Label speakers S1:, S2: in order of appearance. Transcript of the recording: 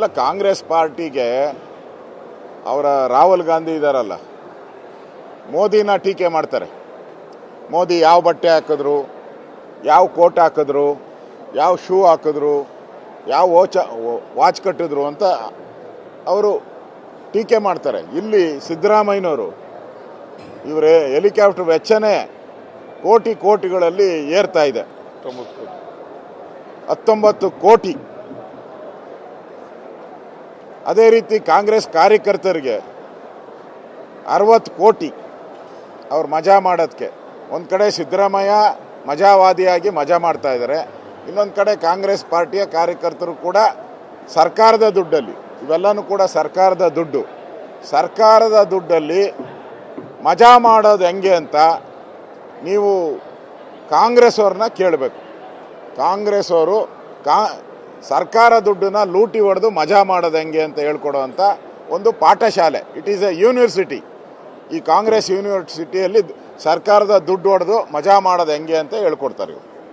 S1: ಇಲ್ಲ ಕಾಂಗ್ರೆಸ್ ಪಾರ್ಟಿಗೆ ಅವರ ರಾಹುಲ್ ಗಾಂಧಿ ಇದ್ದಾರಲ್ಲ ಮೋದಿನ ಟೀಕೆ ಮಾಡ್ತಾರೆ. ಮೋದಿ ಯಾವ ಬಟ್ಟೆ ಹಾಕಿದ್ರು, ಯಾವ ಕೋಟ್ ಹಾಕಿದ್ರು, ಯಾವ ಶೂ ಹಾಕಿದ್ರು, ಯಾವ ವಾಚ್ ವಾಚ್ ಕಟ್ಟಿದ್ರು ಅಂತ ಅವರು ಟೀಕೆ ಮಾಡ್ತಾರೆ. ಇಲ್ಲಿ ಸಿದ್ದರಾಮಯ್ಯನವರು, ಇವರೇ ಹೆಲಿಕಾಪ್ಟರ್ ವೆಚ್ಚನೇ ಕೋಟಿ ಕೋಟಿಗಳಲ್ಲಿ ಏರ್ತಾ ಇದೆ. ಹತ್ತೊಂಬತ್ತು ಕೋಟಿ. ಅದೇ ರೀತಿ ಕಾಂಗ್ರೆಸ್ ಕಾರ್ಯಕರ್ತರಿಗೆ ಅರವತ್ತು ಕೋಟಿ ಅವ್ರು ಮಜಾ ಮಾಡೋದಕ್ಕೆ ಒಂದು ಕಡೆ ಸಿದ್ದರಾಮಯ್ಯ ಮಜಾವಾದಿಯಾಗಿ ಮಜಾ ಮಾಡ್ತಾ ಇದ್ದಾರೆ ಇನ್ನೊಂದು ಕಡೆ ಕಾಂಗ್ರೆಸ್ ಪಾರ್ಟಿಯ ಕಾರ್ಯಕರ್ತರು ಕೂಡ ಸರ್ಕಾರದ ದುಡ್ಡಲ್ಲಿ, ಇವೆಲ್ಲನೂ ಕೂಡ ಸರ್ಕಾರದ ದುಡ್ಡು. ಸರ್ಕಾರದ ದುಡ್ಡಲ್ಲಿ ಮಜಾ ಮಾಡೋದು ಹೆಂಗೆ ಅಂತ ನೀವು ಕಾಂಗ್ರೆಸ್ ಅವ್ರನ್ನ ಕೇಳಬೇಕು. ಕಾಂಗ್ರೆಸ್ ಅವರು ಕಾ ಸರ್ಕಾರ ದುಡ್ಡನ್ನ ಲೂಟಿ ಹೊಡೆದು ಮಜಾ ಮಾಡೋದು ಹೆಂಗೆ ಅಂತ ಹೇಳ್ಕೊಡುವಂಥ ಒಂದು ಪಾಠಶಾಲೆ. ಇಟ್ ಈಸ್ ಎ ಯೂನಿವರ್ಸಿಟಿ ಈ ಕಾಂಗ್ರೆಸ್ ಯೂನಿವರ್ಸಿಟಿಯಲ್ಲಿ ಸರ್ಕಾರದ ದುಡ್ಡು ಹೊಡೆದು ಮಜಾ ಮಾಡೋದು ಹೆಂಗೆ ಅಂತ ಹೇಳ್ಕೊಡ್ತಾರೆ ಇವ್ರು.